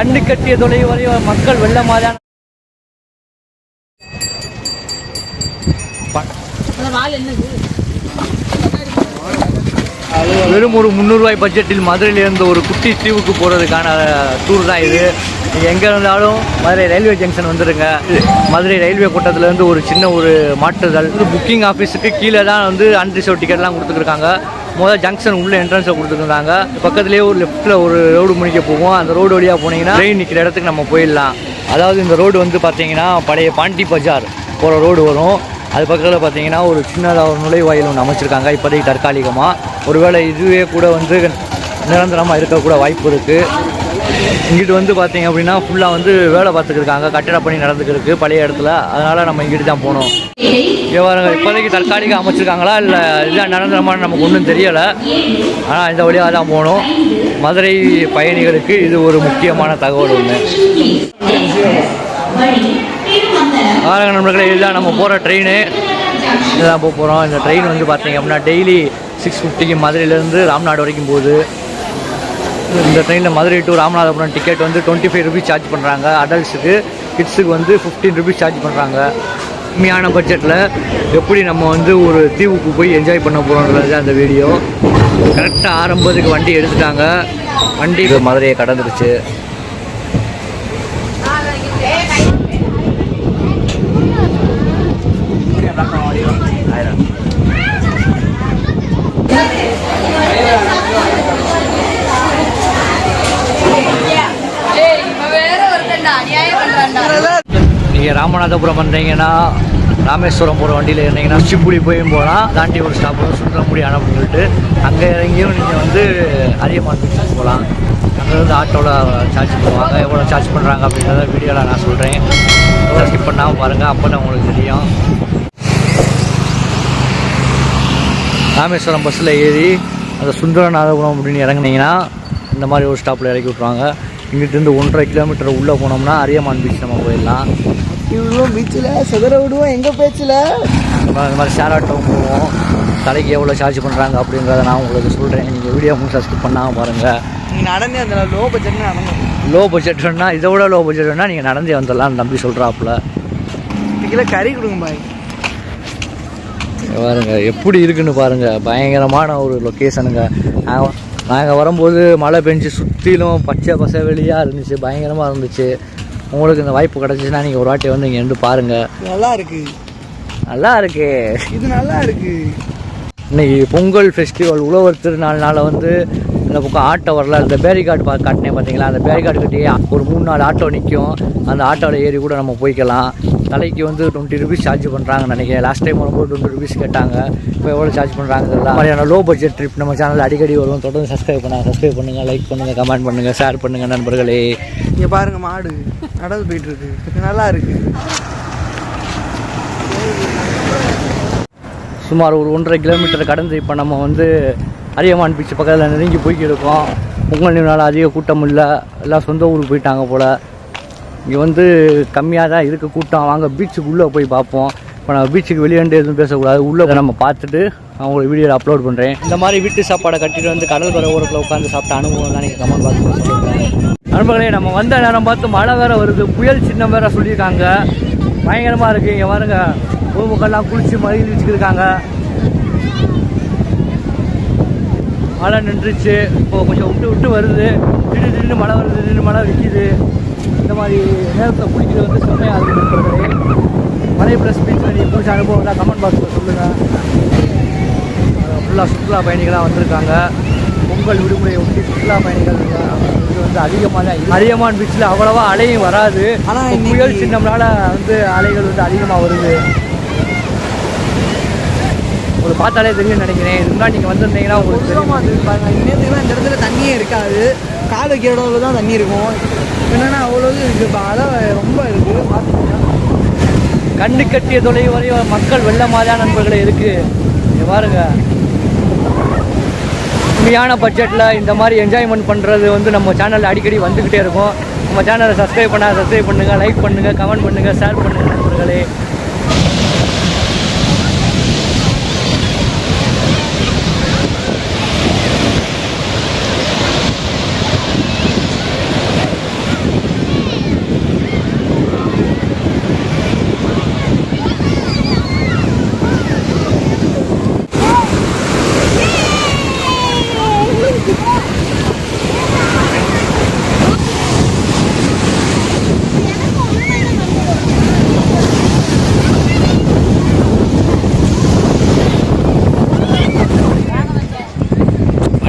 கண்ணு கட்டிய தொலைவு வரை மக்கள் வெள்ளமாதான் வெறும் ஒரு முந்நூறுரூவாய் பட்ஜெட்டில் மதுரையிலேருந்து ஒரு குட்டி தீவுக்கு போகிறதுக்கான டூர் தான் இது. நீங்கள் எங்கே இருந்தாலும் மதுரை ரயில்வே ஜங்ஷன் வந்துடுங்க மதுரை ரயில்வே கோட்டத்துலேருந்து ஒரு சின்ன ஒரு மாற்றுதல். புக்கிங் ஆஃபீஸுக்கு கீழே தான் வந்து அன்ரிசர்வ் டிக்கெட்லாம் கொடுத்துருக்காங்க முதல் ஜங்ஷன் உள்ள என்ட்ரன்ஸை கொடுத்துருந்தாங்க பக்கத்துலேயே ஒரு லெஃப்ட்டில் ஒரு ரோடு முடிக்க போவோம் அந்த ரோடு வழியாக போனீங்கன்னா ட்ரெயின் நிற்கிற இடத்துக்கு நம்ம போயிடலாம். அதாவது இந்த ரோடு வந்து பார்த்தீங்கன்னா பழைய பாண்டி பஜார் போகிற ரோடு வரும். அது பக்கத்தில் பார்த்தீங்கன்னா ஒரு சின்னதாக ஒரு நுழைவாயில் ஒன்று அமைச்சிருக்காங்க. இப்போதைக்கு தற்காலிகமாக ஒருவேளை இதுவே கூட வந்து நிரந்தரமாக இருக்கக்கூட வாய்ப்பு இருக்குது இங்கிட்டு வந்து பார்த்தீங்க அப்படின்னா ஃபுல்லாக வந்து வேலை பார்த்துக்கிருக்காங்க கட்டிட பணி நடந்துக்கிருக்கு பழைய இடத்துல. அதனால் நம்ம இங்கிட்டு தான் போகணும். விவரங்கள் இப்போதைக்கு தற்காலிக அமைச்சிருக்காங்களா இல்லை இதுதான் நிரந்தரமான நமக்கு ஒன்றும் தெரியலை. ஆனால் இந்த வழியாக தான் போகணும். மதுரை பயணிகளுக்கு இது ஒரு முக்கியமான தகவல் ஒன்று பாருங்க நண்பர்களே இதுதான் நம்ம போகிற ட்ரெயின். இதுதான் போக போகிறோம் இந்த ட்ரெயின் வந்து பார்த்தீங்க அப்படின்னா டெய்லி சிக்ஸ் ஃபிஃப்டிக்கு மதுரையிலேருந்து ராம்நாடு வரைக்கும் போகுது. இந்த ட்ரெயினில் மதுரை டு ராமநாதபுரம் டிக்கெட் வந்து டுவெண்ட்டி ஃபைவ் ருபீஸ் சார்ஜ் பண்ணுறாங்க அடல்ட்ஸுக்கு கிட்ஸுக்கு வந்து ஃபிஃப்டீன் ருபீஸ் சார்ஜ் பண்ணுறாங்க கம்மியான பட்ஜெட்டில் எப்படி நம்ம வந்து ஒரு தீவுக்கு போய் என்ஜாய் பண்ண போகிறோன்றது அந்த வீடியோ கரெக்டாக ஆரம்பத்துக்கு வண்டி எடுத்துட்டாங்க. வண்டி மதுரையை கடந்துருச்சு. நீங்கள் ராமநாதபுரம் வந்தீங்கன்னா ராமேஸ்வரம் போகிற வண்டியில் இருந்தீங்கன்னா உச்சிப்புடி போயும் போகலாம் தாண்டி ஒரு ஸ்டாப் வரும் சுந்தரமுடி அணைப்புன்னு சொல்லிட்டு அங்கே இறங்கியும் நீங்கள் வந்து அரியமான் பீச்சுக்கு போகலாம் அங்கேருந்து ஆட்டோவில் சார்ஜ் பண்ணுவாங்க. எவ்வளோ சார்ஜ் பண்ணுறாங்க அப்படின்றத வீடியோவில் நான் சொல்கிறேன் எவ்வளோ ஸ்கிப் பண்ணாமல் பாருங்கள் அப்போ தான் உங்களுக்கு தெரியும். ராமேஸ்வரம் பஸ்ஸில் ஏறி அந்த சுந்தரநாதபுரம் அப்படின்னு இறங்குனீங்கன்னா இந்த மாதிரி ஒரு ஸ்டாப்பில் இறக்கி விட்ருவாங்க இங்கிட்டிருந்து ஒன்றரை கிலோமீட்டர் உள்ளே போனோம்னா அரியமான் பீச் நம்ம போயிடலாம். விடுவோம் பீச்சில் செதற விடுவோம். எங்கள் பேச்சில்? இந்த மாதிரி ஷேர் ஆட்டோ போவோம். தலைக்கு எவ்வளோ சார்ஜ் பண்ணுறாங்க அப்படின்றத நான் உங்களுக்கு சொல்கிறேன் நீங்கள் வீடியோ முழுசாக ஸ்கிப் பண்ணாமல் பாருங்கள் நீங்கள் நடந்தே அந்த லோ பட்ஜெட்னு நடந்தோம் லோ பட்ஜெட் வேணால் இதை விட லோ பட்ஜெட் வேணால் நீங்கள் நடந்தே வந்துடலாம் தம்பி சொல்கிறாப்புல கிலோ கறி கொடுங்க பாய். பாருங்க எப்படி இருக்குன்னு பாருங்க. பயங்கரமான ஒரு லொக்கேஷனுங்க நாங்கள் வரும்போது மழை பெஞ்சு சுற்றிலும் பச்சை பசவெளியாக இருந்துச்சு பயங்கரமாக இருந்துச்சு. உங்களுக்கு இந்த வாய்ப்பு கிடச்சிச்சுன்னா நீங்கள் ஒரு வாட்டி வந்து இங்கே இருந்து பாருங்கள் நல்லா இருக்கு நல்லா இருக்கு இது நல்லா இருக்கு இன்னைக்கு பொங்கல் ஃபெஸ்டிவல் உழவர் திருநாள்னால வந்து இந்த பக்கம் ஆட்டோ வரல. இந்த பேரிகார்டு பா காட்டினேன் பார்த்தீங்களா அந்த பேரிகார்டு கட்டி ஒரு மூணு நாலு ஆட்டோ நிற்கும் அந்த ஆட்டோவில் ஏறி கூட நம்ம போய்க்கலாம். தலைக்கு வந்து டுவெண்ட்டி ருபீஸ் சார்ஜ் பண்ணுறாங்கன்னு நினைக்கிறேன். லாஸ்ட் டைம் வரும்போது டுவெண்ட்டி ருபீஸ் கேட்டாங்க. இப்போ எவ்வளோ சார்ஜ் பண்ணுறாங்க தெரியல. மாதிரியான லோ பட்ஜெட் ட்ரிப் நம்ம சேனல் அடிக்கடி வரும். தொடர்ந்து சப்ஸ்கிரைப் பண்ணாங்க சப்ஸ்கிரைப் பண்ணுங்கள் லைக் பண்ணுங்கள் கமெண்ட் பண்ணுங்கள் ஷேர் பண்ணுங்கள் நண்பர்களே. இங்கே பாருங்க மாடு. நடந்து போயிட்டு இருக்கு இது நல்லா இருக்கு. சுமார் ஒரு ஒன்றரை கிலோமீட்டர் கடந்து இப்போ நம்ம வந்து அரியமான் பீச் பக்கத்தில் நெருங்கி போய்க்கு இருக்கோம். பொங்கல் நியூனால அதிக கூட்டம் இல்லை. எல்லாம் சொந்த ஊருக்கு போயிட்டாங்க போல். இங்கே வந்து கம்மியாக தான் இருக்குது கூட்டம். வாங்க பீச்சுக்கு உள்ளே போய் பார்ப்போம். இப்போ நம்ம பீச்சுக்கு வெளியேண்டு எதுவும் பேசக்கூடாது. உள்ளே நம்ம பார்த்துட்டு அவங்களோட வீடியோவில் அப்லோட் பண்ணுறேன் இந்த மாதிரி வீட்டு சாப்பாடை கட்டிட்டு வந்து கடல் கரை ஓரத்தில் உட்காந்து சாப்பிட்ட அனுபவம் தான் நீங்கள் கமெண்ட் பார்த்து சொல்லுங்கள் நண்பர்களே நம்ம வந்த நேரம் பார்த்து மழை வேற வருது. புயல் சின்னம் வேற சொல்லியிருக்காங்க. பயங்கரமாக இருக்குது இங்கே பாருங்க. பொதுமக்கள்லாம் குளிச்சு மருந்து வச்சுக்கிருக்காங்க மழை நின்றுச்சு. இப்போ கொஞ்சம் விட்டு விட்டு வருது. திடீர் திடீர்னு மழை வருது. திடீர்னு மழை விற்கிது இந்த மாதிரி நேரத்தில் குளிக்கிறது வந்து செம்மையாக இருக்குது நண்பர்களே. மழை ப்ளஸ் பீச் பண்ணி குளிச்ச அனுபவம் தான் கமெண்ட் பாக்ஸில் சொல்லுங்கள் ஃபுல்லாக சுற்றுலா பயணிகளாக வந்திருக்காங்க. பொங்கல் விடுமுறையை ஒட்டி சுற்றுலா பயணிகள் வந்து அதிகமாக தான். அதிகமான பீச்சில் அவ்வளவா அலையும் வராது. ஆனா இப்ப இன்னைக்கு- புயல் சின்னம்னால வந்து அலைகள் வந்து அதிகமாக வருது. உங்களுக்கு பார்த்தாலே தெரியும் நினைக்கிறேன். இதுக்கு முன்னாடி நீங்கள் வந்திருந்தீங்கன்னா உங்களுக்கு தெரியும். பாருங்க. இன்னத்துக்குலாம் இந்த இடத்துல தண்ணியே இருக்காது. கால் வைக்கிற இடத்துல தான் தண்ணி இருக்கும். என்னன்னா அவ்வளோ இது அதான் ரொம்ப இருக்கு. பார்த்துக்கோங்க கண்ணு கட்டிய தொலைவு வரை மக்கள் வெள்ளமாக தான் நண்பர்களே இருக்கு. இங்க பாருங்க. கம்மியான பட்ஜெட்டில் இந்த மாதிரி என்ஜாய்மெண்ட் பண்ணுறது வந்து நம்ம சேனலில் அடிக்கடி வந்துக்கிட்டே இருக்கும். நம்ம சேனலை சப்ஸ்கிரைப் பண்ணால் சப்ஸ்கிரைப் பண்ணுங்கள் லைக் பண்ணுங்கள் கமெண்ட் பண்ணுங்கள் ஷேர் பண்ணுங்கள் நண்பர்களே.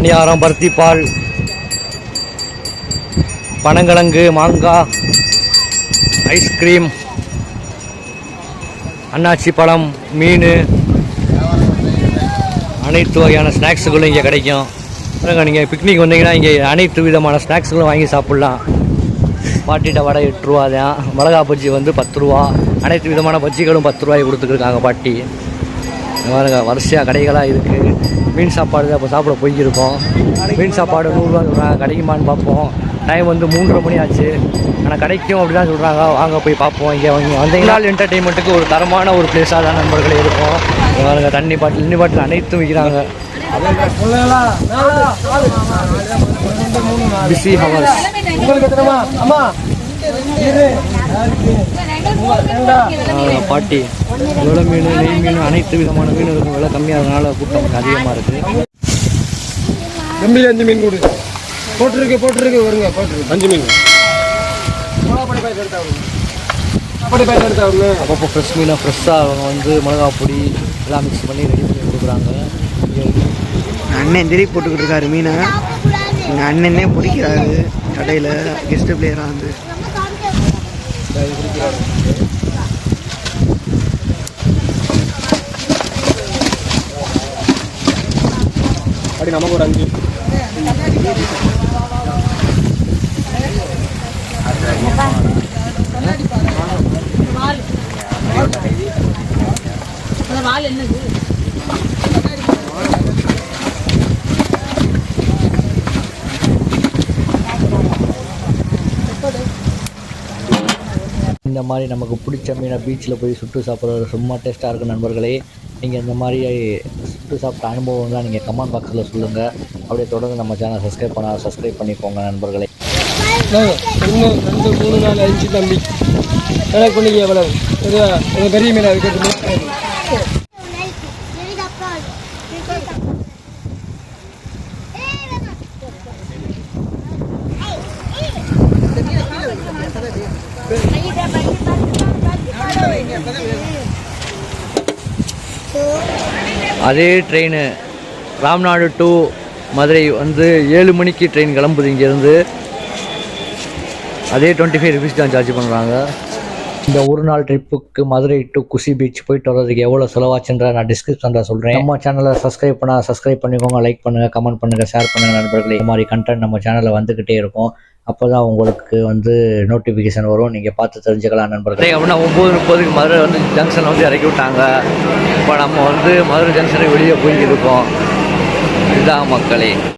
பணியாரம் பருத்தி பால் பனங்கிழங்கு மாங்காய் ஐஸ்கிரீம் அன்னாச்சி பழம் மீன் அனைத்து வகையான ஸ்நாக்ஸுகளும் இங்கே கிடைக்கும். பாருங்கள் நீங்கள் பிக்னிக் வந்தீங்கன்னா இங்கே அனைத்து விதமான ஸ்நாக்ஸுகளும் வாங்கி சாப்பிட்லாம். பாட்டிட்ட வடை எட்டு ரூபா தான். மிளகா பஜ்ஜி வந்து பத்து ரூபா. அனைத்து விதமான பஜ்ஜிகளும் பத்து ரூபாய் கொடுத்துருக்காங்க பாட்டி. பாருங்க வரிசையாக கடைகளாக இருக்குது மீன் சாப்பாடு தான் அப்போ சாப்பிட போய்க்கிருக்கோம் மீன் சாப்பாடு நூறுரூவா சொல்கிறாங்க கிடைக்குமான்னு பார்ப்போம் டைம் வந்து மூன்றரை மணி ஆச்சு ஆனால் கிடைக்கும் அப்படி தான் சொல்கிறாங்க வாங்க போய் பார்ப்போம் இங்கே வாங்கி வந்தீங்கன்னா என்டர்டெயின்மெண்ட்டுக்கு ஒரு தரமான ஒரு பிளேஸாக தான் நண்பர்களே இருக்கும் பாருங்க தண்ணி பாட்டில் தண்ணி பாட்டில் அனைத்தும் விற்கிறாங்க பிஸி ஹவர்ஸ் உங்களுக்கு அம்மா பாட்டி விலை மீன் நெய் மீன் அனைத்து விதமான மீன் இருக்கும் விலை கம்மியாக அதனால கூட்டம் அதிகமாக இருக்குது தம்பி அஞ்சு மீன் கொடு. போட்டிருக்கு போட்டிருக்கு வருங்க போட்டிருக்கு. அஞ்சு மீன். அப்பப்போ ஃப்ரெஷ் மீனை ஃப்ரெஷ்ஷாக அவங்க வந்து மிளகா பொடி எல்லாம் மிக்ஸ் பண்ணி ரெடி பண்ணி கொடுக்குறாங்க. அண்ணன் திரி போட்டுக்கிட்டு இருக்காரு மீனை. எங்கள் அண்ணனே பிடிக்கிறாரு. கடையில் கெஸ்ட் பிளேயராக வந்து. அப்படி நமக்கு ஒரு அஞ்சு. இந்த மாதிரி நமக்கு பிடிச்ச மீனை பீச்சில் போய் சுட்டு சாப்பிட்றது சும்மா டேஸ்ட்டாக இருக்கும் நண்பர்களே. நீங்கள் இந்த மாதிரி சுட்டு சாப்பிட்ட அனுபவம்லாம் நீங்கள் கமெண்ட் பாக்ஸில் சொல்லுங்கள் அப்படியே தொடர்ந்து நம்ம சேனல் சப்ஸ்கிரைப் பண்ண சப்ஸ்கிரைப் பண்ணிக்கோங்க நண்பர்களே. ஒன்று ரெண்டு மூணு நாலு அஞ்சு தம்பி. கணக்கு பண்ணிக்க எவ்வளவு? பெரிய மீன் அது அதே ட்ரெயின் ராம்நாடு டு மதுரை வந்து ஏழு மணிக்கு ட்ரெயின் கிளம்புது இங்கேருந்து. அதே டுவெண்ட்டி ஃபைவ் ருபீஸ் தான் சார்ஜ் பண்ணுறாங்க இந்த ஒரு நாள் ட்ரிப்புக்கு மதுரை டு குசி பீச் போயிட்டு வர்றதுக்கு எவ்வளோ செலவாச்சுன்ற நான் டிஸ்கிரிப்ஷனில் சொல்கிறேன் நம்ம சேனலை சப்ஸ்கிரைப் பண்ணால் சப்ஸ்கிரைப் பண்ணிக்கோங்க லைக் பண்ணுங்கள் கமெண்ட் பண்ணுங்கள் ஷேர் பண்ணுங்கள் நண்பர்களே. இந்த மாதிரி கண்டென்ட் நம்ம சேனலில் வந்துக்கிட்டே இருக்கும். அப்போ தான் உங்களுக்கு வந்து நோட்டிஃபிகேஷன் வரும். நீங்கள் பார்த்து தெரிஞ்சுக்கலாம் நண்பர்கள். அப்படின்னா ஒம்பது முப்பதுக்கு மதுரை வந்து ஜங்ஷன் வந்து இறக்கி விட்டாங்க. இப்போ நம்ம வந்து மதுரை ஜங்ஷனுக்கு வெளியே போய் இருக்கோம். இதுதான் மக்களே.